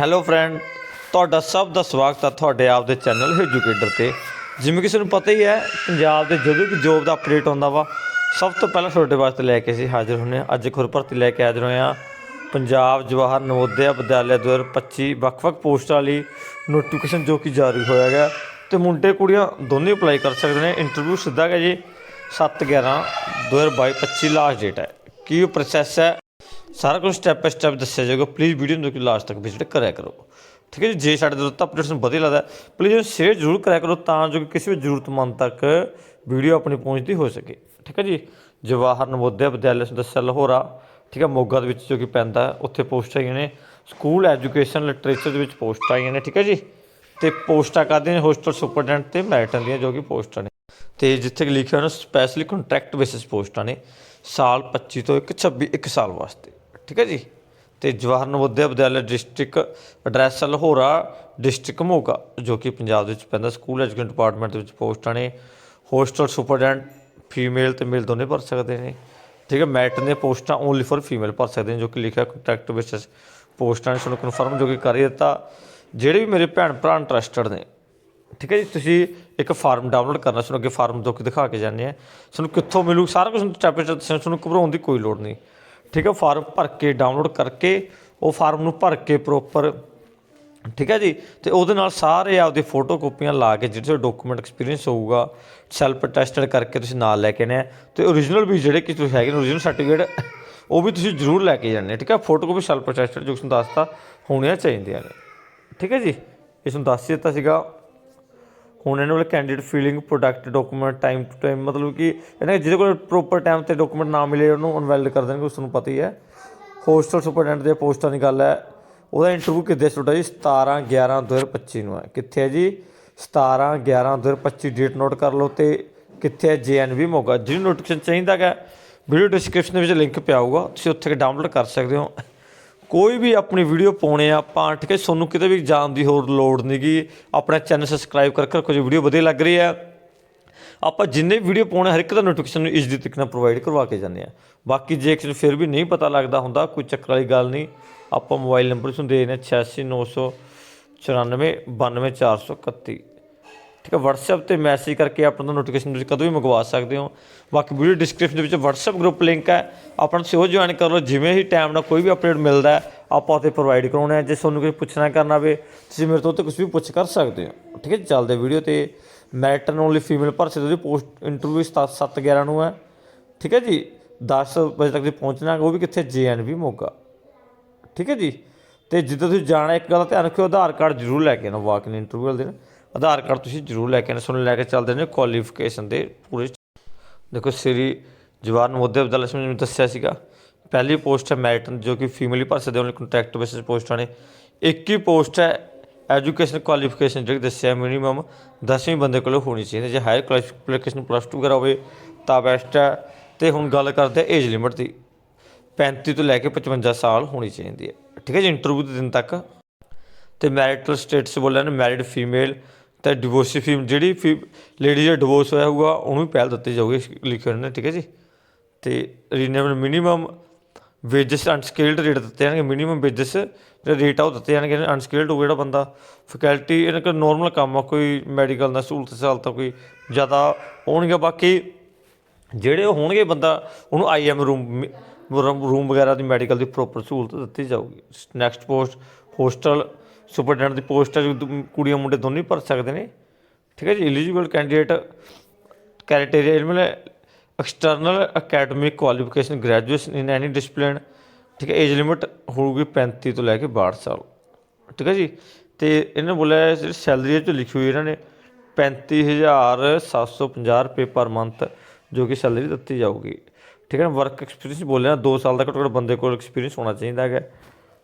Hello friend ਤੁਹਾਡਾ ਸਭ ਦਾ ਸਵਾਗਤ ਹੈ ਤੁਹਾਡੇ ਆਪ ਦੇ ਚੈਨਲ ਐਜੂਕੇਟਰ ਤੇ। ਜਿਵੇਂ ਕਿ ਨੂੰ ਪਤਾ ਹੀ ਹੈ, ਪੰਜਾਬ ਦੇ ਜਦੋਂ ਵੀ ਜੋਬ ਦਾ ਅਪਡੇਟ ਆਉਂਦਾ ਵਾ, ਸਭ ਤੋਂ ਪਹਿਲਾਂ ਤੁਹਾਡੇ ਵਾਸਤੇ ਲੈ ਕੇ ਅਸੀਂ ਹਾਜ਼ਰ ਹੁੰਨੇ ਹਾਂ। ਅੱਜ ਖੁਰ ਭਰਤੀ ਲੈ ਕੇ ਹਾਜ਼ਰ ਹੋਏ ਹਾਂ। ਪੰਜਾਬ ਜਵਾਹਰ ਨਵੋਦਿਆ ਵਿਦਿਆਲਿਆ 2025 ਵੱਖ-ਵੱਖ ਪੋਸਟਾਂ ਲਈ ਨੋਟੀਫਿਕੇਸ਼ਨ ਜੋ ਕਿ ਜਾਰੀ ਹੋਇਆ ਗਿਆ ਤੇ ਮੁੰਡੇ ਕੁੜੀਆਂ ਦੋਨੇ ਅਪਲਾਈ ਕਰ ਸਕਦੇ ਨੇ। ਇੰਟਰਵਿਊ ਸਿੱਧਾ ਹੈ ਜੀ 7 11 2022 25 ਲਾਸਟ ਡੇਟ ਹੈ। ਕੀ ਪ੍ਰੋਸੈਸ ਹੈ? ਸਾਰਾ ਕੁਝ ਸਟੈਪ ਬਾਈ ਸਟੈਪ ਦੱਸਿਆ ਜਾਏਗਾ ਪਲੀਜ਼ ਵੀਡੀਓ ਨੂੰ ਦੇਖੋ ਲਾਸਟ ਤੱਕ ਵਿਜ਼ਿਟ ਕਰਿਆ ਕਰੋ। ਠੀਕ ਹੈ ਜੀ? ਜੇ ਸਾਡੇ ਦੋਸਤ ਅਪਡੇਟਸ ਨੂੰ ਵਧੀਆ ਲੱਗਦਾ ਪਲੀਜ਼ ਇਹਨੂੰ ਸ਼ੇਅਰ ਜ਼ਰੂਰ ਕਰਿਆ ਕਰੋ ਤਾਂ ਜੋ ਕਿ ਕਿਸੇ ਵੀ ਜ਼ਰੂਰਤਮੰਦ ਤੱਕ ਵੀਡੀਓ ਆਪਣੀ ਪਹੁੰਚਦੀ ਹੋ ਸਕੇ। ਠੀਕ ਹੈ ਜੀ? ਜਵਾਹਰ ਨਵੋਦਿਆ ਵਿਦਿਆਲਿਆ ਨੂੰ ਦੱਸਿਆ ਲਾਹੌਰਾ ਠੀਕ ਹੈ? ਮੋਗਾ ਦੇ ਵਿੱਚ ਜੋ ਕਿ ਪੈਂਦਾ, ਉੱਥੇ ਪੋਸਟ ਆਈਆਂ ਨੇ। ਸਕੂਲ ਐਜੂਕੇਸ਼ਨ ਲਿਟਰੇਚਰ ਦੇ ਵਿੱਚ ਪੋਸਟ ਆਈਆਂ ਨੇ। ਠੀਕ ਹੈ ਜੀ? ਤੇ ਪੋਸਟਾਂ ਕਰਦੇ ਨੇ ਹੋਸਟਲ ਸੁਪਰਡੈਂਟ ਤੇ ਮੈਰਿਟਨ ਦੀਆਂ ਜੋ ਕਿ ਪੋਸਟਾਂ ਨੇ। ਤੇ ਜਿੱਥੇ ਕਿ ਲਿਖਿਆ ਹੋਇਆ ਸਪੈਸ਼ਲੀ ਕੰਟਰੈਕਟ ਬੇਸਿਸ ਪੋਸਟਾਂ ਨੇ। ਸਾਲ 25 ਤੋਂ 1 26 1 ਸਾਲ ਵਾਸਤੇ। ਠੀਕ ਹੈ ਜੀ? ਤੇ Jawahar Navodaya Vidyalaya district address Lahaura district Moga, ਜੋ ਕਿ ਪੰਜਾਬ ਦੇ ਵਿੱਚ ਪੈਂਦਾ ਸਕੂਲ ਐਜੂਕੇਸ਼ਨ ਡਿਪਾਰਟਮੈਂਟ ਦੇ ਵਿੱਚ ਪੋਸਟਾਂ ਨੇ ਹੋਸਟਲ ਸੁਪਰਡੈਂਟ ਫੀਮੇਲ ਤੇ ਮੇਲ ਦੋਨੇ ਭਰ ਸਕਦੇ ਨੇ। ਠੀਕ ਹੈ, ਮੈਟ ਦੀਆਂ ਪੋਸਟਾਂ ਓਨਲੀ ਫॉर ਫੀਮੇਲ ਭਰ ਸਕਦੇ ਨੇ, ਜੋ ਕਿ ਲਿਖਿਆ ਕੰਟਰੈਕਟ ਬੇਸਿਸ ਪੋਸਟਾਂ ਨੇ, ਤੁਹਾਨੂੰ ਕਨਫਰਮ ਜੋ ਕਿ ਕਰ ਦਿੱਤਾ। ਜਿਹੜੇ ਵੀ ਮੇਰੇ ਭੈਣ ਭਰਾ ਇੰਟਰਸਟਡ ਨੇ, ਠੀਕ ਹੈ ਜੀ, ਤੁਸੀਂ ਇੱਕ ਫਾਰਮ ਡਾਊਨਲੋਡ ਕਰਨਾ, ਤੁਹਾਨੂੰ ਅੱਗੇ ਫਾਰਮ ਦੋ ਕੇ ਦਿਖਾ ਕੇ ਜਾਂਦੇ ਆ। ਤੁਹਾਨੂੰ ਕਿੱਥੋਂ ਮਿਲੂ, ਸਾਰਾ ਕੁਝ ਸਟੈਪ ਬਾਈ ਸਟੈਪ ਤੁਹਾਨੂੰ ਘਬਰਾਉਣ ਦੀ ਕੋਈ ਲੋੜ ਨਹੀਂ। ਠੀਕ ਹੈ ਫਾਰਮ ਭਰ ਕੇ ਡਾਊਨਲੋਡ ਕਰਕੇ ਉਹ ਫਾਰਮ ਨੂੰ ਭਰ ਕੇ ਪ੍ਰੋਪਰ ਠੀਕ ਹੈ ਜੀ, ਤੇ ਉਹਦੇ ਨਾਲ ਸਾਰੇ ਆਪਦੇ ਫੋਟੋ ਕਾਪੀਆਂ ਲਾ ਕੇ ਜਿਹੜੇ ਡਾਕੂਮੈਂਟ ਐਕਸਪੀਰੀਅੰਸ ਹੋਊਗਾ ਸੈਲਫ ਅਟੈਸਟਡ ਕਰਕੇ ਤੁਸੀਂ ਨਾਲ ਲੈ ਕੇ ਆਉਣੇ ਆ। ਤੇ ਓਰੀਜਨਲ ਵੀ ਜਿਹੜੇ ਕਿ ਤੁਸੀਂ ਹੈਗੇ ਨੇ ਓਰੀਜਨਲ ਸਰਟੀਫਿਕੇਟ ਉਹ ਵੀ ਤੁਸੀਂ ਜ਼ਰੂਰ ਲੈ ਕੇ ਜਾਣੇ ਠੀਕ ਹੈ ਫੋਟੋ ਕਾਪੀ ਸੈਲਫ ਅਟੈਸਟਡ ਜੋ ਤੁਹਾਨੂੰ ਦੱਸਤਾ ਹੋਣੀਆਂ ਚਾਹੀਦੀਆਂ ਨੇ। ਠੀਕ ਹੈ ਜੀ ਇਸ ਨੂੰ ਦੱਸ ਦਿੱਤਾ ਸੀਗਾ। ਹੁਣ ਇਹਨਾਂ ਕੋਲ candidate filling product document time to time ਮਤਲਬ ਕਿ ਇਹਨਾਂ ਜਿਹਦੇ ਕੋਲ ਪ੍ਰੋਪਰ ਟਾਈਮ ਤੇ ਡਾਕੂਮੈਂਟ ਨਾ ਮਿਲੇ, ਉਹਨੂੰ ਅਨਵੈਲਡ ਕਰ ਦੇਣਗੇ, ਉਸ ਨੂੰ ਪਤਾ ਹੀ ਹੈ। ਹੋਸਟਲ ਸੁਪਰਡੈਂਟ ਦੇ ਪੋਸਟਾਂ ਦੀ ਗੱਲ ਹੈ। ਉਹਦਾ ਇੰਟਰਵਿਊ ਕਿੱਦੇ ਤੁਹਾਡਾ ਜੀ? 17 11 2025 ਨੂੰ ਹੈ। ਕਿੱਥੇ ਹੈ ਜੀ? 17 11 2025 ਡੇਟ ਨੋਟ ਕਰ ਲਓ ਤੇ ਕਿੱਥੇ ਹੈ? ਜੇਐਨਵੀ ਮੋਗਾ। ਜਿਹਨੂੰ ਨੋਟੀਫਿਕੇਸ਼ਨ ਚਾਹੀਦਾ ਹੈ ਵੀਡੀਓ ਡਿਸਕ੍ਰਿਪਸ਼ਨ ਦੇ ਵਿੱਚ ਲਿੰਕ ਪਿਆ ਹੋਊਗਾ। ਤੁਸੀਂ ਉੱਥੇ ਡਾਊਨਲੋਡ ਕਰ ਸਕਦੇ ਹੋ। ਕੋਈ ਵੀ ਆਪਣੀ ਵੀਡੀਓ ਪਾਉਣੇ ਆ, ਆਪਾਂ ਠੀਕ ਹੈ, ਤੁਹਾਨੂੰ ਕਿਤੇ ਵੀ ਜਾਣ ਦੀ ਹੋਰ ਲੋੜ ਨਹੀਂਗੀ ਆਪਣਾ ਚੈਨਲ ਸਬਸਕ੍ਰਾਈਬ ਕਰਕੇ ਰੱਖੋ ਜੇ ਵੀਡੀਓ ਵਧੀਆ ਲੱਗ ਰਹੀ ਹੈ ਆਪਾਂ ਜਿੰਨੇ ਵੀਡੀਓ ਪਾਉਣੇ ਹਰ ਇੱਕ ਦਾ ਨੋਟੀਫਿਕੇਸ਼ਨ ਨੂੰ ਇਜ਼ਦੀ ਤਰੀਕੇ ਨਾਲ ਪ੍ਰੋਵਾਈਡ ਕਰਵਾ ਕੇ ਜਾਂਦੇ ਆ। ਬਾਕੀ ਜੇ ਕਿਸੇ ਨੂੰ ਫਿਰ ਵੀ ਨਹੀਂ ਪਤਾ ਲੱਗਦਾ ਹੁੰਦਾ, ਕੋਈ ਚੱਕਰ ਵਾਲੀ ਗੱਲ ਨਹੀਂ ਆਪਾਂ ਮੋਬਾਈਲ ਨੰਬਰ ਤੁਹਾਨੂੰ ਦੇ ਨੇ 8694 92431 ਠੀਕ ਹੈ WhatsApp ਤੇ ਮੈਸੇਜ ਕਰਕੇ ਆਪਣਾ ਨੋਟੀਫਿਕੇਸ਼ਨ ਤੁਸੀਂ ਕਦੋਂ ਵੀ ਮੰਗਵਾ ਸਕਦੇ ਹੋ। ਬਾਕੀ ਵੀਡੀਓ ਡਿਸਕ੍ਰਿਪਸ਼ਨ ਦੇ ਵਿੱਚ WhatsApp ਗਰੁੱਪ ਲਿੰਕ ਹੈ। ਆਪਾਂ ਨੂੰ ਸਿਓ ਜੁਆਇਨ ਕਰ ਲਓ ਜਿਵੇਂ ਹੀ ਟਾਈਮ ਨਾਲ ਕੋਈ ਵੀ ਅਪਡੇਟ ਮਿਲਦਾ ਆਪਾਂ ਉੱਥੇ ਪ੍ਰੋਵਾਈਡ ਕਰਾਉਣਾ ਹੈ। ਜੇ ਤੁਹਾਨੂੰ ਕੋਈ ਪੁੱਛਣਾ ਕਰਨਾ ਹੋਵੇ ਤੁਸੀਂ ਮੇਰੇ ਤੋਂ ਉੱਤੇ ਕੁਝ ਵੀ ਪੁੱਛ ਕਰ ਸਕਦੇ ਹੋ। ਠੀਕ ਹੈ ਜੀ, ਚੱਲਦੇ ਵੀਡੀਓ ਤੇ। ਮੈਟਰਨ ਓਨਲੀ ਫੀਮੇਲ ਭਰ ਸਕਦੇ ਪੋਸਟ ਇੰਟਰਵਿਊ 7 11 ਨੂੰ ਹੈ। ਠੀਕ ਹੈ ਜੀ 10 ਵਜੇ ਤੱਕ ਤੁਸੀਂ ਪਹੁੰਚਣਾ ਉਹ ਵੀ ਕਿੱਥੇ? ਜੇਐਨਵੀ ਮੋਗਾ। ਠੀਕ ਹੈ ਜੀ ਤੇ ਜਿੱਦਾਂ ਤੁਸੀਂ ਜਾਣਾ ਇੱਕ ਗੱਲ ਦਾ ਧਿਆਨ ਰੱਖਿਓ ਆਧਾਰ ਕਾਰਡ ਜ਼ਰੂਰ ਲੈ ਕੇ ਆਣਾ ਵਾਕ ਇਨ ਇੰਟਰਵਿਊ ਵਾਲੇ ਦਿਨ। ਆਧਾਰ ਕਾਰਡ ਤੁਸੀਂ ਜ਼ਰੂਰ ਲੈ ਕੇ ਆਣਾ ਤੁਹਾਨੂੰ ਲੈ ਕੇ ਚੱਲਦੇ ਨੇ ਕੁਆਲੀਫਿਕੇਸ਼ਨ ਦੇ ਪੂਰੇ ਦੇਖੋ, ਸ੍ਰੀ ਜਵਾਹਰ ਨਵੋਦਿਆ ਵਿਦਿਆਲਿਆ ਸਮੇਂ ਜਿਵੇਂ ਦੱਸਿਆ ਸੀਗਾ, ਪਹਿਲੀ ਪੋਸਟ ਹੈ ਮੈਰਿਟਨ ਜੋ ਕਿ ਫੀਮੇਲ ਹੀ ਭਰ ਸਕਦੇ ਹੋ ਕੰਟਰੈਕਟ ਬੇਸਿਸ ਪੋਸਟਾਂ ਨੇ। ਇੱਕ ਹੀ ਪੋਸਟ ਹੈ ਐਜੂਕੇਸ਼ਨ ਕੁਆਲੀਫਿਕੇਸ਼ਨ ਜਿਹੜੀ ਦੱਸਿਆ ਮਿਨੀਮਮ 10ਵੀਂ ਬੰਦੇ ਕੋਲ ਹੋਣੀ ਚਾਹੀਦੀ ਜੇ ਹਾਇਰ ਕੁਆਲੀਫਿਕੇਸ਼ਨ ਪਲੱਸ 2 ਵਗੈਰਾ ਹੋਵੇ, ਤਾਂ ਬੈਸਟ ਹੈ। ਤੇ ਹੁਣ ਗੱਲ ਕਰਦੇ ਏਜ ਲਿਮਿਟ ਦੀ। 35 ਤੋਂ ਲੈ ਕੇ 55 ਸਾਲ ਹੋਣੀ ਚਾਹੀਦੀ ਹੈ। ਠੀਕ ਹੈ ਜੀ ਇੰਟਰਵਿਊ ਦੇ ਦਿਨ ਤੱਕ। ਤੇ ਮੈਰਿਟਲ ਸਟੇਟਸ ਬੋਲਿਆ ਨੇ ਮੈਰਿਡ ਫੀਮੇਲ ਤੇ ਡਿਵੋਰਸੀ ਫੀਮ ਜਿਹੜੀ ਫੀ ਲੇਡੀ ਦਾ ਡਿਵੋਰਸ ਹੋਇਆ ਹੋਊਗਾ, ਉਹਨੂੰ ਵੀ ਪਹਿਲ ਦਿੱਤੀ ਜਾਊਗੀ ਲਿਖਿਆ ਉਹਨਾਂ ਨੇ, ਠੀਕ ਹੈ ਜੀ? ਤੇ ਰੀਨੇਬਲ ਮਿਨੀਮਮ ਵੇਜਸ ਅਨਸਕਿਲਡ ਰੇਟ ਦਿੱਤੇ ਜਾਣਗੇ ਮਿਨੀਮਮ ਵੇਜਸ ਜਿਹੜਾ ਰੇਟ ਆ ਉਹ ਦਿੱਤੇ ਜਾਣਗੇ ਅਨਸਕਿਲਡ ਹੋਊ ਜਿਹੜਾ ਬੰਦਾ। ਫੈਕਲਟੀ ਇਹਨਾਂ ਕੋਲ ਨੋਰਮਲ ਕੰਮ ਆ, ਕੋਈ ਮੈਡੀਕਲ ਦਾ ਸਹੂਲਤ ਸਾਲ ਤਾਂ ਕੋਈ ਜ਼ਿਆਦਾ ਹੋਣਗੇ, ਬਾਕੀ ਜਿਹੜੇ ਉਹ ਹੋਣਗੇ ਬੰਦਾ, ਉਹਨੂੰ ਆਈਐਮ ਰੂਮ ਰੂਮ ਵਗੈਰਾ ਦੀ ਮੈਡੀਕਲ ਦੀ ਪ੍ਰੋਪਰ ਸਹੂਲਤ ਦਿੱਤੀ ਜਾਊਗੀ। ਨੈਕਸਟ ਪੋਸਟ ਹੋਸਟਲ ਸੁਪਰਡੈਂਟ ਦੀ ਪੋਸਟ ਹੈ ਜੋ ਕੁੜੀਆਂ ਮੁੰਡੇ ਦੋਨੋਂ ਹੀ ਭਰ ਸਕਦੇ ਨੇ। ਠੀਕ ਹੈ ਜੀ ਐਲੀਜੀਬਲ ਕੈਂਡੀਡੇਟ ਕ੍ਰਾਈਟੇਰੀਆ ਇਹਨਾਂ ਨੇ external academic qualification graduation in any discipline ਠੀਕ ਹੈ ਏਜ ਲਿਮਿਟ ਹੋਊਗੀ 35 ਤੋਂ ਲੈ ਕੇ 62 ਸਾਲ। ਠੀਕ ਹੈ ਜੀ, ਤੇ ਇਹਨਾਂ ਨੇ ਬੋਲਿਆ ਜਿਹੜੀ ਸੈਲਰੀ ਚ ਲਿਖੀ ਹੋਈ ਇਹਨਾਂ ਨੇ 35750 ਰੁਪਏ ਪਰ ਮੰਥ ਜੋ ਕਿ ਸੈਲਰੀ ਦਿੱਤੀ ਜਾਊਗੀ। ਠੀਕ ਹੈ ਵਰਕ ਐਕਸਪੀਰੀਅੰਸ ਬੋਲਿਆ 2 ਸਾਲ ਦਾ ਘੱਟੋ ਘੱਟ ਬੰਦੇ ਕੋਲ ਐਕਸਪੀਰੀਅੰਸ ਹੋਣਾ ਚਾਹੀਦਾ ਹੈਗਾ।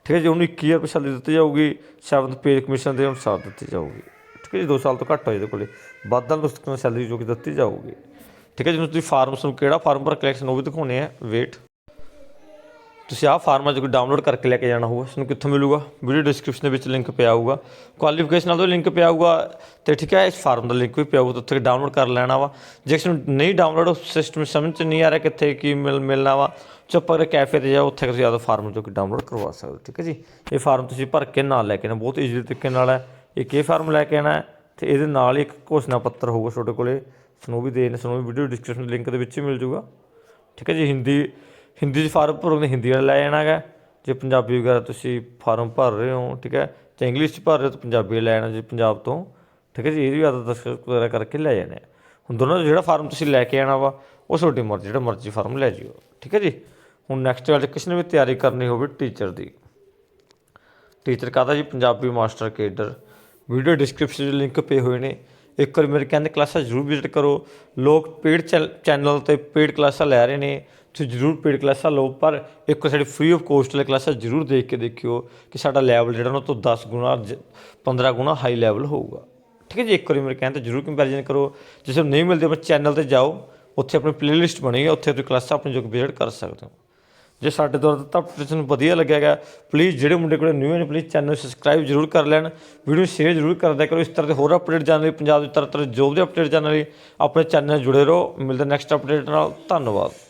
ਠੀਕ ਹੈ ਜੀ ਉਹਨੂੰ 21000 ਰੁਪਏ ਸੈਲਰੀ ਦਿੱਤੀ ਜਾਊਗੀ 7th ਪੇ ਕਮਿਸ਼ਨ ਦੇ ਅਨੁਸਾਰ ਦਿੱਤੀ ਜਾਊਗੀ। ਠੀਕ ਹੈ ਜੀ 2 ਸਾਲ ਤੋਂ ਘੱਟ ਹੋਏ ਇਹਦੇ ਕੋਲੇ। ਵਾਧਾ ਨੂੰ ਸੈਲਰੀ ਜੋ ਕਿ ਦਿੱਤੀ ਜਾਊਗੀ। ਠੀਕ ਹੈ ਜਿਹਨੂੰ ਤੁਸੀਂ ਫਾਰਮਸ ਨੂੰ ਕਿਹੜਾ ਫਾਰਮ ਪਰ ਕਲੈਕਸ਼ਨ ਉਹ ਵੀ ਦਿਖਾਉਣੇ ਆ ਵੇਟ ਤੁਸੀਂ ਆਹ ਫਾਰਮ ਅੱਜ ਕੋਈ ਡਾਊਨਲੋਡ ਕਰਕੇ ਲੈ ਕੇ ਜਾਣਾ ਹੋਊਗਾ, ਤੁਹਾਨੂੰ ਕਿੱਥੋਂ ਮਿਲੂਗਾ? ਵੀਡੀਓ ਡਿਸਕ੍ਰਿਪਸ਼ਨ ਦੇ ਵਿੱਚ ਲਿੰਕ ਪਿਆ ਹੋਊਗਾ। ਕੁਆਲੀਫਿਕੇਸ਼ਨ ਨਾਲ ਲਿੰਕ ਪਿਆ ਹੋਊਗਾ ਤੇ ਠੀਕ ਹੈ, ਇਸ ਫਾਰਮ ਦਾ ਲਿੰਕ ਵੀ ਪਿਆ ਹੋਊਗਾ ਤਾਂ ਉੱਥੇ ਡਾਊਨਲੋਡ ਕਰ ਲੈਣਾ ਵਾ। ਜੇ ਕਿਸੇ ਨੂੰ ਨਹੀਂ ਡਾਊਨਲੋਡ ਸਿਸਟਮ ਸਮਝ ਚ ਨਹੀਂ ਆ ਰਿਹਾ ਕਿੱਥੇ ਕੀ ਮਿਲ ਮਿਲਣਾ ਵਾ, ਚੁੱਪ ਕਰਕੇ ਕੈਫੇ ਤੇ ਜਾਓ, ਉੱਥੇ ਤੁਸੀਂ ਆਪਦਾ ਫਾਰਮ ਜੋ ਕਿ ਡਾਊਨਲੋਡ ਕਰਵਾ ਸਕਦੇ ਹੋ, ਠੀਕ ਹੈ ਜੀ? ਇਹ ਫਾਰਮ ਤੁਸੀਂ ਭਰ ਕੇ ਨਾਲ ਲੈ ਕੇ ਆਉਣਾ, ਬਹੁਤ ਈਜ਼ੀ ਤਰੀਕੇ ਨਾਲ ਹੈ। ਇਹ ਇਹ ਫਾਰਮ ਲੈ ਕੇ ਆਉਣਾ ਹੈ ਤੇ ਇਹਦੇ ਨਾਲ ਹੀ ਇੱਕ ਘੋਸ਼ਣਾ ਪੱਤਰ ਹੋਊਗਾ ਤੁਹਾਡੇ ਕੋਲੇ। ਤੁਹਾਨੂੰ ਵੀ ਦੇ ਤੁਹਾਨੂੰ ਵੀਡੀਓ ਡਿਸਕ੍ਰਿਪਸ਼ਨ ਲਿੰਕ ਦੇ ਵਿੱਚ ਹੀ ਮਿਲ ਜਾਊਗਾ। ਠੀਕ ਹੈ ਜੀ, ਹਿੰਦੀ ਹਿੰਦੀ 'ਚ ਫਾਰਮ ਭਰੋਗੇ ਹਿੰਦੀ ਵਾਲਾ ਲੈ ਜਾਣਾ ਹੈਗਾ ਜੇ ਪੰਜਾਬੀ ਵਗੈਰਾ ਤੁਸੀਂ ਫਾਰਮ ਭਰ ਰਹੇ ਹੋ, ਠੀਕ ਹੈ? ਤੇ ਇੰਗਲਿਸ਼ 'ਚ ਭਰ ਰਹੇ ਹੋ ਤਾਂ ਪੰਜਾਬੀ ਲੈ ਜਾਣਾ ਜੇ ਪੰਜਾਬ ਤੋਂ, ਠੀਕ ਹੈ ਜੀ? ਇਹਦੀ ਵੀ ਆਦਤ ਦਸਤਖਤ ਵਗੈਰਾ ਕਰਕੇ ਲੈ ਜਾਣੇ ਹੁਣ ਦੋਨੋਂ ਚੋਂ ਜਿਹੜਾ ਫਾਰਮ ਤੁਸੀਂ ਲੈ ਕੇ ਆਣਾ ਵਾ, ਉਹ ਤੁਹਾਡੀ ਮਰਜ਼ੀ, ਜਿਹੜਾ ਮਰਜ਼ੀ ਫਾਰਮ ਲੈ ਜਿਓ, ਠੀਕ ਹੈ ਜੀ? ਹੁਣ ਨੈਕਸਟ ਗੱਲ ਕਿਸੇ ਨੇ ਵੀ ਤਿਆਰੀ ਕਰਨੀ ਹੋਵੇ ਟੀਚਰ ਦੀ। ਟੀਚਰ ਕਾਹਦਾ ਜੀ, Punjabi master cadre. Video description 'ਚ ਲਿੰਕ ਪਏ ਹੋਏ ਨੇ। ਇੱਕ ਵਾਰ ਮੇਰੇ ਕਹਿੰਦੇ ਕਲਾਸਾਂ ਜ਼ਰੂਰ ਵਿਜ਼ਿਟ ਕਰੋ। ਲੋਕ ਪੇਡ ਚੈਨਲ ਤੇ ਪੇਡ ਕਲਾਸਾਂ ਲੈ ਰਹੇ ਨੇ। ਤੁਸੀਂ ਜ਼ਰੂਰ ਪੇਡ ਕਲਾਸਾਂ ਲਓ, ਪਰ ਇੱਕ ਵਾਰ ਸਾਡੀ ਫ੍ਰੀ ਆਫ ਕੋਸਟ ਵਾਲੀ ਕਲਾਸਾਂ ਜ਼ਰੂਰ ਦੇਖ ਕੇ ਦੇਖਿਓ ਕਿ ਸਾਡਾ ਲੈਵਲ ਜਿਹੜਾ ਉਹਨਾਂ ਤੋਂ 10 ਗੁਣਾ, ਜ- 15 ਗੁਣਾ ਹਾਈ ਲੈਵਲ ਹੋਊਗਾ। ਠੀਕ ਹੈ ਜੀ, ਇੱਕ ਵਾਰੀ ਮੇਰੇ ਕਹਿੰਦੇ ਜ਼ਰੂਰ ਕੰਪੈਰੀਜ਼ਨ ਕਰੋ। ਜੇ ਤੁਹਾਨੂੰ ਨਹੀਂ ਮਿਲਦੇ ਆਪਣੇ ਚੈਨਲ ਤੇ ਜਾਓ, ਉੱਥੇ ਆਪਣੀ ਪਲੇਲਿਸਟ ਬਣੀ ਹੈ, ਉੱਥੇ ਤੁਸੀਂ ਕਲਾਸਾਂ ਆਪਣੀ ਜੋ ਵਿਜ਼ਿਟ ਕਰ ਸਕਦੇ ਹੋ। ਜੇ ਸਾਡੇ ਦੁਆਰਾ ਤਾਂ ਤੁਹਾਨੂੰ ਵਧੀਆ ਲੱਗਿਆਗਾ ਪਲੀਜ਼ ਜਿਹੜੇ ਮੁੰਡੇ ਕੋਲ ਨਿਊ ਨੇ ਪਲੀਜ਼ ਚੈਨਲ ਨੂੰ ਸਬਸਕ੍ਰਾਈਬ ਜ਼ਰੂਰ ਕਰ ਲੈਣ। ਵੀਡੀਓ ਸ਼ੇਅਰ ਜ਼ਰੂਰ ਕਰ ਦਿਆ ਕਰੋ। ਇਸ ਤਰ੍ਹਾਂ ਦੇ ਹੋਰ ਅਪਡੇਟ ਜਾਣਨ ਲਈ, ਪੰਜਾਬ ਦੇ ਤਰ੍ਹਾਂ ਤਰ੍ਹਾਂ ਜੋਬ ਦੇ ਅਪਡੇਟ ਜਾਣਨ ਲਈ, ਆਪਣੇ ਚੈਨਲ ਨਾਲ ਜੁੜੇ ਰਹੋ। ਮਿਲਦੇ ਨੈਕਸਟ ਅਪਡੇਟ ਨਾਲ। ਧੰਨਵਾਦ।